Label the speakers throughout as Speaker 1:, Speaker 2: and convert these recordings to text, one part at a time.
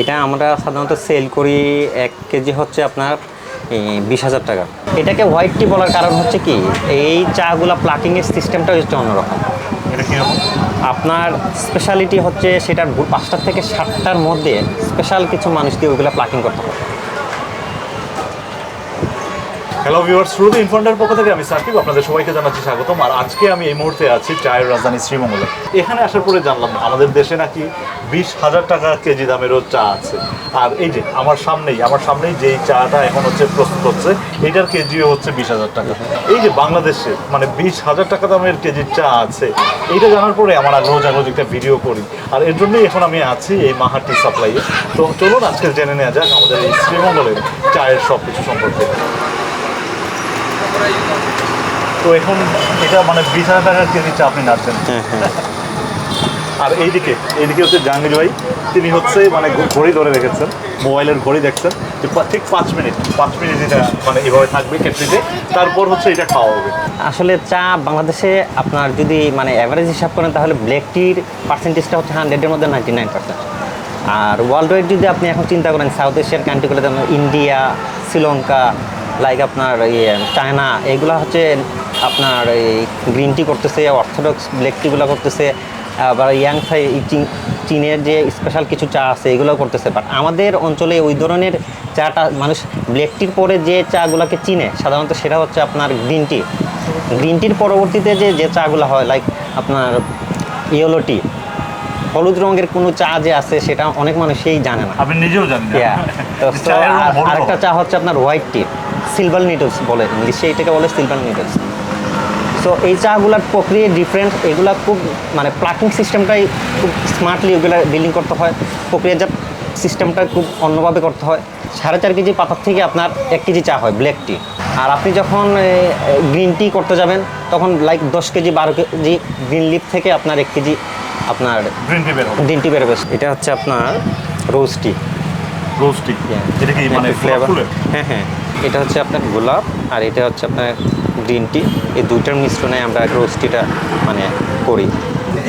Speaker 1: এটা আমরা সাধারণত সেল করি এক কেজি হচ্ছে আপনার বিশ হাজার টাকা। এটাকে হোয়াইট টি বলার কারণ হচ্ছে কি এই চাগুলা প্লাকিংয়ের সিস্টেমটা হচ্ছে অন্যরকম। আপনার স্পেশালিটি হচ্ছে সেটার পাঁচটার থেকে সাতটার মধ্যে স্পেশাল কিছু মানুষ দিয়ে ওইগুলো প্লাকিং করতে হবে।
Speaker 2: হ্যালো ভিউয়ার্স শুরুতে ইনফন্টের পক্ষ থেকে আমি সাকিব, আপনাদের সবাইকে জানাচ্ছি স্বাগতম। আর আজকে আমি এই মুহূর্তে আছি চায়ের রাজধানী শ্রীমঙ্গলে। এখানে আসার পরে জানলাম, আমাদের দেশে নাকি বিশ হাজার টাকা কেজি দামেরও চা আছে। আর এই যে, আমার সামনেই আমার সামনেই যেই চাটা এখন হচ্ছে প্রস্তুত হচ্ছে এইটার কেজিও হচ্ছে বিশ হাজার টাকা। এই যে বাংলাদেশে মানে বিশ হাজার টাকা দামের কেজির চা আছে এইটা জানার পরে আমার আগ্রহ জাগ্রহ একটা ভিডিও করি। আর এর জন্যই এখন আমি আছি এই মাহাটি সাপ্লাইয়ে। তো চলুন, আজকে জেনে নেওয়া যাক আমাদের এই শ্রীমঙ্গলের চায়ের সব কিছু সম্পর্কে। তো এখন এটা মানে বিশ হাজার টাকার কেজি চা আপনি নাচছেন?
Speaker 1: হ্যাঁ হ্যাঁ।
Speaker 2: আর এইদিকে এইদিকে হচ্ছে জাহাঙ্গীর ভাই তিনি হচ্ছে মানে ঘড়ি ধরে রেখেছেন মোবাইলের ঘড়ি দেখছেন যে ঠিক পাঁচ মিনিট পাঁচ মিনিট এটা মানে এভাবে থাকবে কেটলিতে তারপর হচ্ছে এটা খাওয়া হবে।
Speaker 1: আসলে চা বাংলাদেশে আপনার যদি মানে অ্যাভারেজ হিসাব করেন তাহলে ব্ল্যাক টির পার্সেন্টেজটা হচ্ছে হান্ড্রেডের মধ্যে নাইনটি নাইন পার্সেন্ট আর ওয়ার্ল্ড ওয়াইড যদি আপনি এখন চিন্তা করেন সাউথ এশিয়ার কান্ট্রিগুলো যেমন ইন্ডিয়া শ্রীলঙ্কা লাইক আপনার ইয়ে চায়না এগুলো হচ্ছে আপনার এই গ্রিন টি করতেছে অর্থোডক্স ব্ল্যাক টিগুলো করতেছে আবার ইয়াং থাই চীন- চীনের যে স্পেশাল কিছু চা আছে এগুলো করতেছে। বাট আমাদের অঞ্চলে ওই ধরনের চাটা মানুষ ব্ল্যাক টির পরে যে চাগুলোকে চিনে সাধারণত সেটা হচ্ছে আপনার গ্রিন টি গ্রিন টির পরবর্তীতে যে যে চাগুলো হয় লাইক আপনার ইয়েলো টি হলুদ রঙের কোনো চা যে আছে সেটা অনেক মানুষই জানে না।
Speaker 2: আপনি নিজেও জানেন।
Speaker 1: আরেকটা চা হচ্ছে আপনার হোয়াইট টি সিলভার নিডলস বলে ইংলিশে এটাকে বলে সিলভার নিডলস সো এই চাগুলার প্রক্রিয়া ডিফারেন্ট এগুলা খুব মানে প্লাকিং সিস্টেমটাই খুব স্মার্টলি ওগুলা ডিলিং করতে হয়। প্রক্রিয়াজাত সিস্টেমটা খুব অন্যভাবে করতে হয়। সাড়ে চার কেজি পাতার থেকে আপনার এক কেজি চা হয় ব্ল্যাক টি আর আপনি যখন গ্রিন টি করতে যাবেন তখন লাইক দশ কেজি বারো কেজি গ্রিন লিপ থেকে আপনার এক কেজি আপনার
Speaker 2: গ্রিন টি বের হবে।
Speaker 1: গ্রিন টি বেরোবে এটা হচ্ছে আপনার রোজ টি
Speaker 2: রোজ টি কি মানে
Speaker 1: ফ্লেভার? হ্যাঁ হ্যাঁ। এটা হচ্ছে আপনার গোলাপ আর এটা হচ্ছে আপনার গ্রিন টি এই দুইটার মিশ্রণে আমরা রোস্টিটা মানে করি।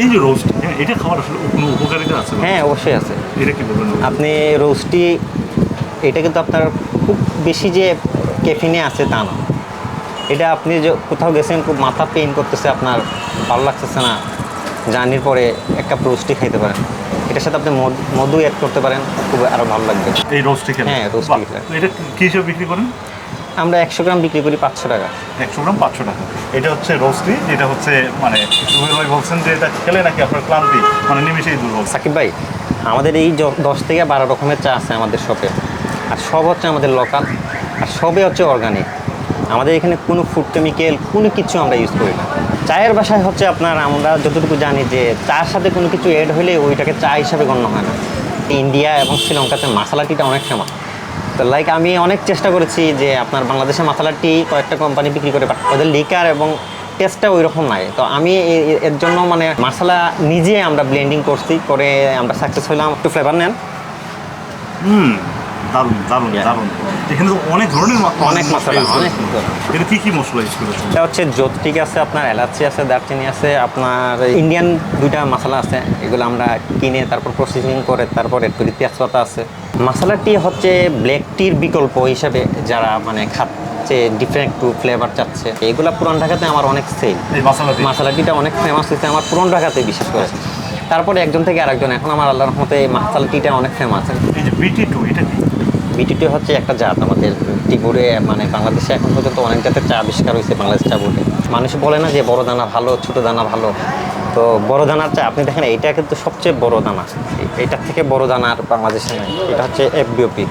Speaker 2: এই যে রোজ টি এটা খাওয়ার আসলে কোনো উপকারিতা আছে
Speaker 1: হ্যাঁ অবশ্যই আছে।
Speaker 2: এটা কি বলবেন?
Speaker 1: আপনি রোস্টি এটা কিন্তু আপনার খুব বেশি যে ক্যাফিনে আছে তা না। এটা আপনি যে কোথাও গেছেন খুব মাথা পেইন করতেছে আপনার ভালো লাগতেছে না জার্নির পরে এক কাপ রোস্টি খাইতে পারেন। এটার সাথে আপনি মধু- অ্যাড করতে পারেন খুব আরও ভালো লাগবে।
Speaker 2: এই রোজ টি খেলে
Speaker 1: হ্যাঁ,
Speaker 2: বাহ,
Speaker 1: খেলে।
Speaker 2: এটা কি হিসেবে বিক্রি করেন?
Speaker 1: আমরা একশো গ্রাম বিক্রি করি পাঁচশো টাকা।
Speaker 2: একশো গ্রাম পাঁচশো টাকা। এটা হচ্ছে রোস্টি যেটা হচ্ছে মানে রুবেল ভাই বলছেন যে এটা খেলে নাকি আপনার ক্লান্তি? মানে নিমিশেই দূর হবে
Speaker 1: সাকিব ভাই আমাদের এই দশ থেকে বারো রকমের চা আছে আমাদের শপে আর সব হচ্ছে আমাদের লোকাল আর সবই হচ্ছে অর্গানিক আমাদের এখানে কোনো ফুড কেমিক্যাল কোনো কিছু আমরা ইউজ করি না। চায়ের বাসায় হচ্ছে আপনার আমরা যতটুকু জানি যে চার সাথে কোনো কিছু অ্যাড হলে ওইটাকে চা হিসাবে গণ্য হয় না। ইন্ডিয়া এবং শ্রীলঙ্কাতে মশলা টিটা অনেক ফেমাস তো লাইক আমি অনেক চেষ্টা করেছি যে আপনার বাংলাদেশে মশলা টি কয়েকটা কোম্পানি বিক্রি করে ওদের লিকার এবং টেস্টটা ওই রকম নাই। তো আমি এর জন্য মানে মশলা নিজে আমরা ব্লেন্ডিং করছি, করে আমরা সাকসেস হলাম একটু ফ্লেভার নেন।
Speaker 2: হুম। দারুণ দারুণ. দারুণ। এখানে তো অনেক ধরনের
Speaker 1: অনেক মশলা, অনেক।
Speaker 2: এটা কি কি মশলা ইউজ করেছেন?
Speaker 1: এটা হচ্ছে জ্যোতিক আছে আপনার এলাচি আছে দারচিনি আছে আপনার ইন্ডিয়ান দুইটা মশলা আছে। এগুলো আমরা কিনে তারপর প্রসেসিং করে তারপর এড করি তেজপাতা আছে। মশলা টি হচ্ছে ব্ল্যাক টির বিকল্প হিসাবে যারা মানে খাচ্ছে ডিফারেন্ট টু ফ্লেভার চাচ্ছে। এগুলা পুরান ঢাকাতে আমার অনেক সেল
Speaker 2: মশলাটি?
Speaker 1: মশলা টিটা অনেক ফেমাস হয়েছে আমার পুরন ঢাকাতে বিশেষ করে। তারপরে একজন থেকে আরেকজন এখন আমার আল্লাহর মতে এই মশলা টিটা অনেক ফেমাস
Speaker 2: এই যে বিটি টু এটা কি?
Speaker 1: বিটিটি হচ্ছে একটা জাত। আমাদের টিপুরে মানে বাংলাদেশে এখন পর্যন্ত অনেক জাতের চা আবিষ্কার হয়েছে বাংলাদেশ চা বোর্ডে। মানুষ বলে না যে বড় দানা ভালো, ছোট দানা ভালো। তো বড় দানার চা, আপনি দেখেন, এইটা কিন্তু সবচেয়ে বড় দানা। এ- এইটার থেকে বড় দানার বাংলাদেশে নেই। এটা হচ্ছে এফবিওপি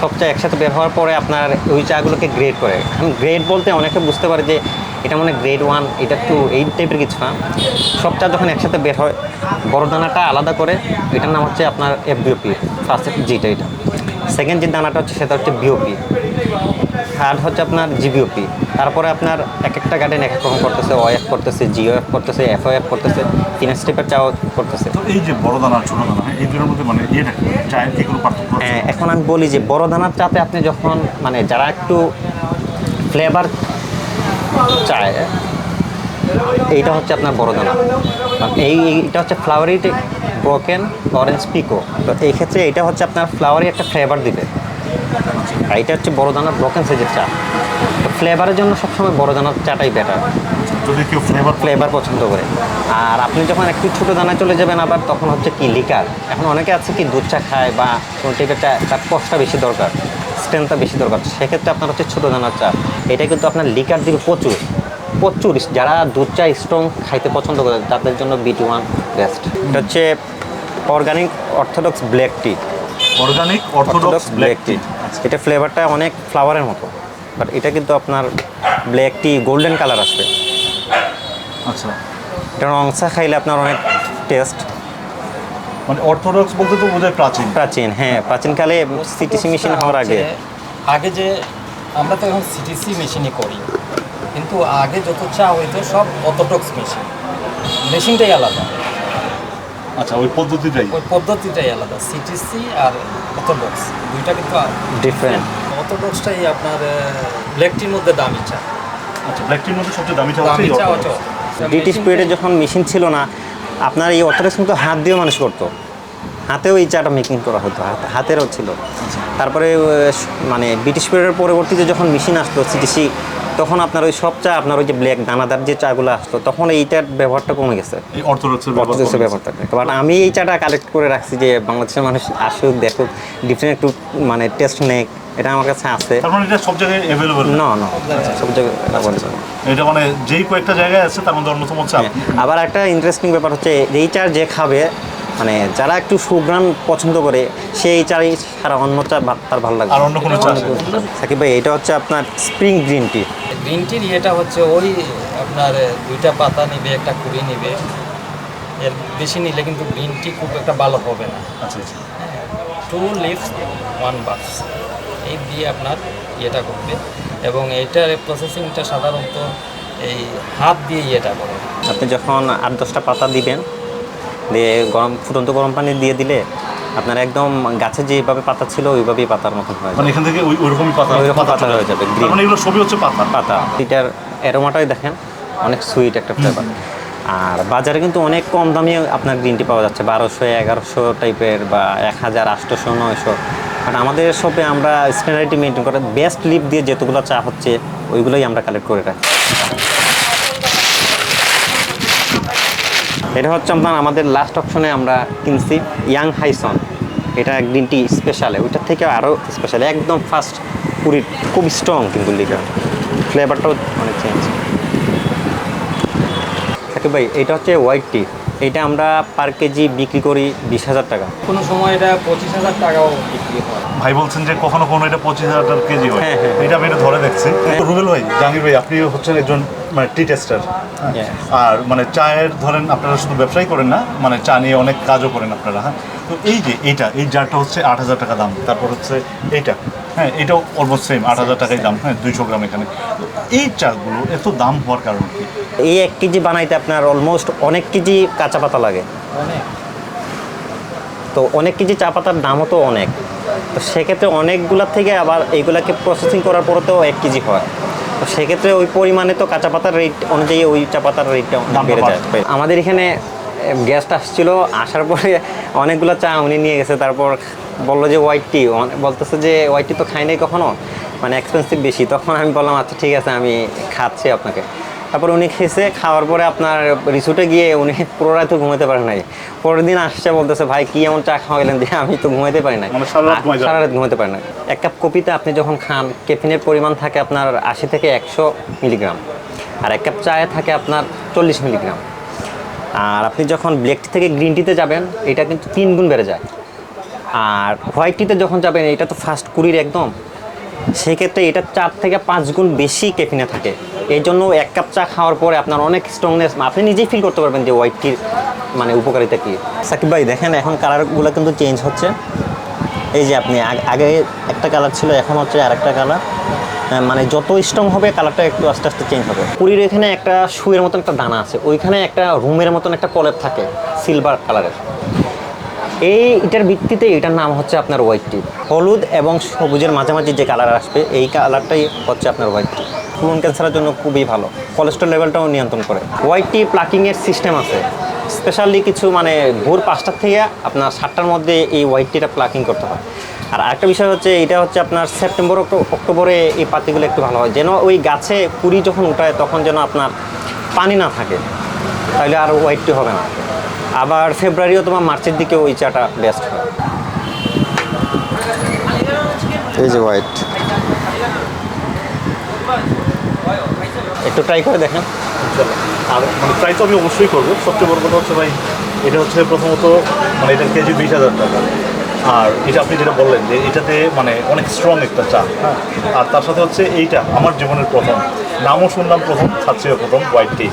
Speaker 1: সব চা একসাথে বের হওয়ার পরে আপনার ওই চাগুলোকে গ্রেড করে। এখন গ্রেড বলতে অনেকে বুঝতে পারে যে এটা মানে গ্রেড ওয়ান এটা টু এই টাইপের কিছু না। সব চা যখন একসাথে বের হয়, বড় দানাটা আলাদা করে, এটার নাম হচ্ছে আপনার এফবিওপি ফার্স্ট যেটা এটা। সেকেন্ড যে দানাটা হচ্ছে সেটা হচ্ছে বিওপি থার্ড হচ্ছে আপনার জিবিওপি তারপরে আপনার এক একটা গার্ডেন এক এক রকম করতেছে ওএফ করতেছে জিওএফ করতেছে এফওএফ করতেছে তিন স্টেপের চাও করতেছে।
Speaker 2: এই যে বড় দানা ছোট দানা হ্যাঁ, এই দুটোর মধ্যে মানে চায়ের কি কোনো পার্থক্য
Speaker 1: হ্যাঁ, এখন আমি বলি যে বড় দানার চাতে আপনি যখন মানে যারা একটু ফ্লেভার চায় এইটা হচ্ছে আপনার বড় দানা। এই এইটা হচ্ছে ফ্লাওয়ারিতে ব্রোকেন অরেঞ্জ পিকো তো এই ক্ষেত্রে এটা হচ্ছে আপনার ফ্লাওয়ারই একটা ফ্লেভার দিবে। আর এটা হচ্ছে বড় দানার ব্রোকেন সাইজের চা। তো ফ্লেভারের জন্য সবসময় বড় দানার চাটাই বেটার
Speaker 2: যদি কেউ ফ্লেভার
Speaker 1: ফ্লেভার পছন্দ করে। আর আপনি যখন একটু ছোটো দানায় চলে যাবেন আবার তখন হচ্ছে কি লিকার এখন অনেকে আছে কি দুধ চা খায় বা কোনো টাইপের চা তার কষ্টটা বেশি দরকার স্ট্রেংথটা বেশি দরকার। সেক্ষেত্রে আপনার হচ্ছে ছোটো দানার চা। এটা কিন্তু আপনার লিকার দিবে প্রচুর। প্রচুর। যারা দুধ চা স্ট্রং খাইতে পছন্দ করে তাদের জন্য বিটি ওয়ান বেস্ট এটা হচ্ছে organic orthodox black tea
Speaker 2: organic orthodox black
Speaker 1: black tea এটা ফ্লেভারটা অনেক ফ্লাওয়ারের মতো বাট এটা কিন্তু আপনার ব্ল্যাক টি গোল্ডেন কালার আসবে।
Speaker 2: আচ্ছা।
Speaker 1: এটা অংশা খাইলে আপনার অনেক টেস্ট
Speaker 2: মানে অর্থোডক্স বলতে তো বোঝায় প্রাচীন।
Speaker 1: প্রাচীন হ্যাঁ প্রাচীনকালে সিটিসি মেশিন হওয়ার আগে।
Speaker 3: আগে যে আমরা তো এখন সিটিসি মেশিনই করি কিন্তু আগে যত চা হইতো সব অর্থোডক্স মেশিন মেশিনটাই আলাদা।
Speaker 2: আচ্ছা ওই পদ্ধতিটাই।
Speaker 3: ওই পদ্ধতিটাই আলাদা সিটিসি আর অর্থোডক্স দুইটা কিন্তু
Speaker 1: ডিফারেন্ট
Speaker 3: অর্থোডক্সটাই আপনার ব্ল্যাকটির মধ্যে দামি চা।
Speaker 2: আচ্ছা ব্ল্যাকটির মধ্যে সবচেয়ে দামি চা হচ্ছে
Speaker 3: দামি চা
Speaker 1: ডিটি স্পিরিটে যখন মেশিন ছিল না আপনার এই অর্থোডক্স কিন্তু হাত দিয়ে মানুষ করতো। হাতেও এই চাটা মেকিং করা হতো হাত- হাতেরও ছিল। তারপরে মানে ব্রিটিশ পিরিয়ডের পরবর্তীতে যখন মেশিন আসলো সিটিসি তখন আপনার ওই সব চা আপনার ওই যে ব্ল্যাক দানাদার যে চাগুলো আসতো তখন এইটার ব্যবহারটা কমে গেছে।
Speaker 2: অর্থোডক্সের
Speaker 1: বাট আমি এই চাটা কালেক্ট করে রাখছি যে বাংলাদেশের মানুষ আসুক দেখুক ডিফারেন্ট একটু মানে টেস্ট নেক এটা আমার কাছে আছে।
Speaker 2: তার মানে এটা সব জায়গায়
Speaker 1: না? না সব জায়গায়।
Speaker 2: এটা মানে যেই কয়েকটা জায়গায় আছে তার মধ্যে অন্যতম চা
Speaker 1: হ্যাঁ, আবার একটা ইন্টারেস্টিং ব্যাপার হচ্ছে এই চার যে খাবে মানে যারা একটু সুগ্রাম পছন্দ করে সেই চাই সারা অন্য চা তার ভালো লাগবে
Speaker 2: আর অন্য কোনো চা
Speaker 1: সাকিব ভাই এটা হচ্ছে আপনার স্প্রিং গ্রিন টি
Speaker 3: গ্রিন টির ইয়েটা হচ্ছে ওই আপনার দুইটা পাতা নিবে একটা কুড়ি নিবে। এর বেশি নিলে কিন্তু গ্রিন টি খুব একটা ভালো হবে না।
Speaker 2: আচ্ছা
Speaker 3: টু লিভস ওয়ান বাক্স এই দিয়ে আপনার ইয়েটা করবে। এবং এইটার প্রসেসিংটা সাধারণত এই হাত দিয়ে ইয়েটা করে
Speaker 1: আপনি যখন আট দশটা পাতা দিবেন দিয়ে গরম ফুটন্ত গরম পানি দিয়ে দিলে আপনার একদম গাছে যেভাবে পাতা ছিল ওইভাবেই পাতার মতন হয়
Speaker 2: মানে এখান থেকে ওই ওইরকমই পাতা
Speaker 1: ওইরকম পাতা হয়ে যাবে,
Speaker 2: মানে এগুলো সবই হচ্ছে পাতা।
Speaker 1: পাতা। এটার অ্যারোমাটাই দেখেন অনেক সুইট একটা ফ্লেভার আর বাজারে কিন্তু অনেক কম দামে আপনার গ্রিন টি পাওয়া যাচ্ছে বারোশো এগারোশো টাইপের বা এক হাজার আটশোশো নয়শো। বাট আমাদের শপে আমরা স্ট্যান্ডার্ডটি মেনটেন করে বেস্ট লিপ দিয়ে যেতগুলো চা হচ্ছে ওইগুলোই আমরা কালেক্ট করে রাখি। এটা হচ্ছে আপনার আমাদের লাস্ট অপশনে আমরা কিনছি ইয়াং হাইসন এটা গ্রিন টি স্পেশাল ওইটার থেকে আরও স্পেশাল একদম ফার্স্ট পুরি খুব স্ট্রং কিন্তু লিকার ফ্লেভারটাও অনেক চেঞ্জ সাকিব ভাই এটা হচ্ছে হোয়াইট টি এটা আমরা পার কেজি বিক্রি করি বিশ হাজার টাকা।
Speaker 3: কোনো সময় এটা পঁচিশ হাজার টাকাও বিক্রি হয়।
Speaker 2: ভাই বলছেন যে কখনো কখনো এটা পঁচিশ হাজার টাকা কেজি হয়।
Speaker 1: হ্যাঁ, হ্যাঁ।
Speaker 2: এটা আমি এটা ধরে দেখছি। রুবেল ভাই জাহাঙ্গীর ভাই আপনি হচ্ছেন একজন মানে টি টেস্টার আর মানে চায়ের ধরেন আপনারা শুধু ব্যবসাই করেন না মানে চা নিয়ে অনেক কাজও করেন আপনারা হ্যাঁ? তো এই যে এইটা এই জারটা হচ্ছে আট হাজার টাকা দাম তারপর হচ্ছে এইটা হ্যাঁ এটাও অলমোস্ট সেম আট হাজার টাকাই দাম হ্যাঁ দুইশো গ্রাম এখানে। তো এই চাগুলো এত দাম হওয়ার কারণ কি?
Speaker 1: এই এক কেজি বানাইতে আপনার অলমোস্ট অনেক কেজি কাঁচা পাতা লাগে। তো অনেক কেজি চা পাতার দামও তো অনেক। তো সেক্ষেত্রে অনেকগুলোর থেকে আবার এইগুলাকে প্রসেসিং করার পরে তো এক কেজি হয়। তো সেক্ষেত্রে ওই পরিমাণে তো কাঁচা পাতার রেট অনুযায়ী ওই চা পাতার রেটটা বেড়ে যায়। আমাদের এখানে গ্যাসটা আসছিল আসার পরে অনেকগুলো চা উনি নিয়ে গেছে তারপর বলল যে হোয়াইট টি বলতেছে যে হোয়াইট টি তো খাই নাই কখনো? মানে এক্সপেন্সিভ বেশি। তখন আমি বললাম আচ্ছা ঠিক আছে আমি খাচ্ছি আপনাকে। তারপর উনি খেয়েছে খাওয়ার পরে আপনার রিসোর্টে গিয়ে উনি পুরো রাতে ঘুমাতে পারেন নাই। পরের দিন আসছে বলতেছে ভাই কি এমন চা খাওয়াইলেন দিয়ে আমি তো ঘুমাইতে পারি না
Speaker 2: মানে সারা রাত
Speaker 1: সারা রাত ঘুমাতে পারি না এক কাপ কপিতে আপনি যখন খান কেফিনের পরিমাণ থাকে আপনার আশি থেকে একশো মিলিগ্রাম। আর এক কাপ চায়ে থাকে আপনার চল্লিশ মিলিগ্রাম। আর আপনি যখন ব্ল্যাক টি থেকে গ্রিন টিতে যাবেন এটা কিন্তু তিন গুণ বেড়ে যায়। আর হোয়াইট টিতে যখন যাবেন এটা তো ফার্স্ট কুড়ির একদম। সেক্ষেত্রে এটা চার থেকে পাঁচ গুণ বেশি কেফিনে থাকে। এই জন্য এক কাপ চা খাওয়ার পরে আপনার অনেক স্ট্রংনেস আপনি নিজেই ফিল করতে পারবেন যে হোয়াইট টির মানে উপকারিতা কী। সাকিব ভাই, দেখেন এখন কালারগুলো কিন্তু চেঞ্জ হচ্ছে। এই যে আপনি আগে একটা কালার ছিল, এখন হচ্ছে আরেকটা কালার মানে যত স্ট্রং হবে কালারটা একটু আস্তে আস্তে চেঞ্জ হবে। পুরীর এখানে একটা শুয়ের মতন একটা দানা আছে। ওইখানে একটা রুমের মতন একটা কলেপ থাকে সিলভার কালারের এই এটার ভিত্তিতে এটার নাম হচ্ছে আপনার হোয়াইট টি হলুদ এবং সবুজের মাঝামাঝি যে কালার আসবে, এই কালারটাই হচ্ছে আপনার হোয়াইট টি কোলন ক্যান্সারের জন্য খুবই ভালো। কোলেস্ট্রল লেভেলটাও নিয়ন্ত্রণ করে। হোয়াইট টি প্লাকিংয়ের সিস্টেম আছে। স্পেশালি কিছু মানে ভোর পাঁচটার থেকে আপনার সাতটার মধ্যে এই হোয়াইট টিটা প্লাকিং করতে হয়। আর আরেকটা বিষয় হচ্ছে, এটা হচ্ছে আপনার সেপ্টেম্বর অক্টোবরে এই পাতিগুলো একটু ভালো হয়। যেন ওই গাছে কুড়ি যখন উঠায়, তখন যেন আপনার পানি না থাকে। তাহলে আর হোয়াইট টি হবে না। আবার ফেব্রুয়ারি অথবা মার্চের দিকে ওই চাটা বেস্ট হয়। এই যে হোয়াইট একটু ট্রাই করে দেখেন।
Speaker 2: আর মানে ট্রাই তো আমি অবশ্যই করব। সবচেয়ে বড় কথা হচ্ছে ভাই এটা হচ্ছে প্রথমত মানে এটার কেজি বিশ হাজার টাকা। আর এটা আপনি যেটা বললেন যে এটাতে মানে অনেক স্ট্রং একটা চা হ্যাঁ? আর তার সাথে হচ্ছে এইটা আমার জীবনের প্রথম। নামও শুনলাম প্রথম খাচ্ছিও প্রথম হোয়াইট টি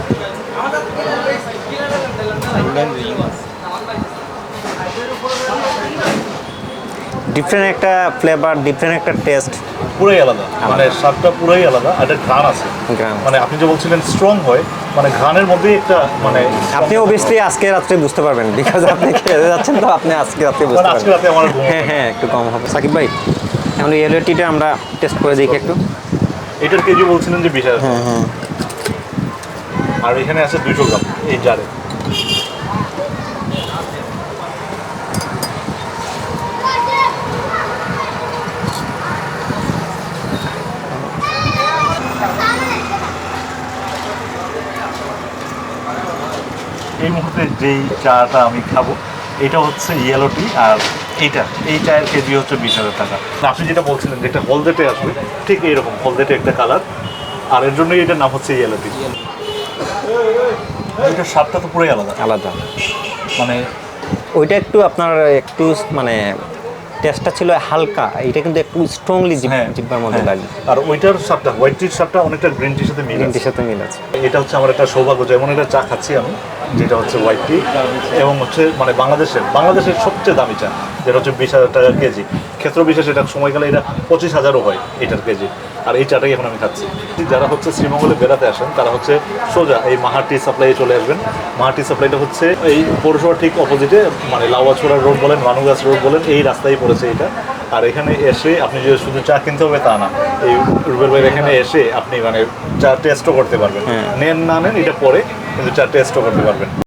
Speaker 1: ডিফারেন্ট একটা ফ্লেভার ডিফারেন্ট একটা টেস্ট
Speaker 2: পুরোই আলাদা। মানে স্বাদটা পুরোই আলাদা আর একটা ঘ্রাণ আছে। মানে আপনি যে বলছিলেন স্ট্রং হয় মানে ঘ্রাণের মধ্যেই একটা মানে
Speaker 1: আপনি অবভিয়াসলি আজকে রাত্রে বুঝতে পারবেন বিকজ আপনি খেতে যাচ্ছেন তো আপনি আজকে রাত্রে বুঝতে
Speaker 2: মানে আজকে রাতে আমার
Speaker 1: হ্যাঁ হ্যাঁ একটু কম হবে। সাকিব ভাই এখন ইয়েলো টিটা আমরা টেস্ট করে দেখি একটু।
Speaker 2: এটার কেজি বলছিলেন যে বিশ হাজার
Speaker 1: হ্যাঁ হ্যাঁ।
Speaker 2: আর এখানে আছে দুইশো গ্রাম এই জারে। এই মুহূর্তে যেই চাটা আমি খাব এটা হচ্ছে ইয়েলো টি আর এইটা এই চায়ের কেজি হচ্ছে বিশ হাজার টাকা। আপনি যেটা বলছিলেন যে একটা হলদেটে আসবে ঠিক এইরকম হলদেটে একটা কালার। আর এর জন্যই এটার নাম হচ্ছে ইয়েলো টি এটার স্বাদটা তো পুরোই আলাদা।
Speaker 1: আলাদা।
Speaker 2: মানে
Speaker 1: ওইটা একটু আপনার একটু মানে টেস্টটা ছিল হালকা এটা কিন্তু একটু স্ট্রংলি
Speaker 2: হ্যাঁ
Speaker 1: জিব্বার মধ্যে
Speaker 2: হ্যাঁ।
Speaker 1: লাগে।
Speaker 2: আর ওইটার স্বাদটা হোয়াইট টির স্বাদটা অনেকটা গ্রিন টির সাথে মিল।
Speaker 1: টির সাথে মিল আছে।
Speaker 2: এটা হচ্ছে আমার একটা সৌভাগ্য যেমন এটা চা খাচ্ছি আমি যেটা হচ্ছে হোয়াইট টি এবং হচ্ছে মানে বাংলাদেশের বাংলাদেশের সবচেয়ে দামি চা যেটা হচ্ছে বিশ হাজার টাকা কেজি। ক্ষেত্র বিশেষ এটা সময়কালে এটা পঁচিশ হাজারও হয় এটার কেজি। আর এই চাটাই এখন আমি খাচ্ছি। যারা হচ্ছে শ্রীমঙ্গলে বেড়াতে আসেন তারা হচ্ছে সোজা এই মাহাটি সাপ্লাইয়ে চলে আসবেন। মাহাটি সাপ্লাইটা হচ্ছে এই পৌরসভার ঠিক অপোজিটে মানে লাউয়াছড়া রোড বলেন মানুগাছ রোড বলেন এই রাস্তায় পড়েছে এটা। আর এখানে এসে আপনি যে শুধু চা কিনতে হবে তা না এই রুবেল ভাইয়ের এখানে এসে আপনি মানে চা টেস্টও করতে পারবেন।
Speaker 1: হ্যাঁ।
Speaker 2: নেন না নেন এটা পরে কিন্তু চা টেস্টও করতে পারবেন।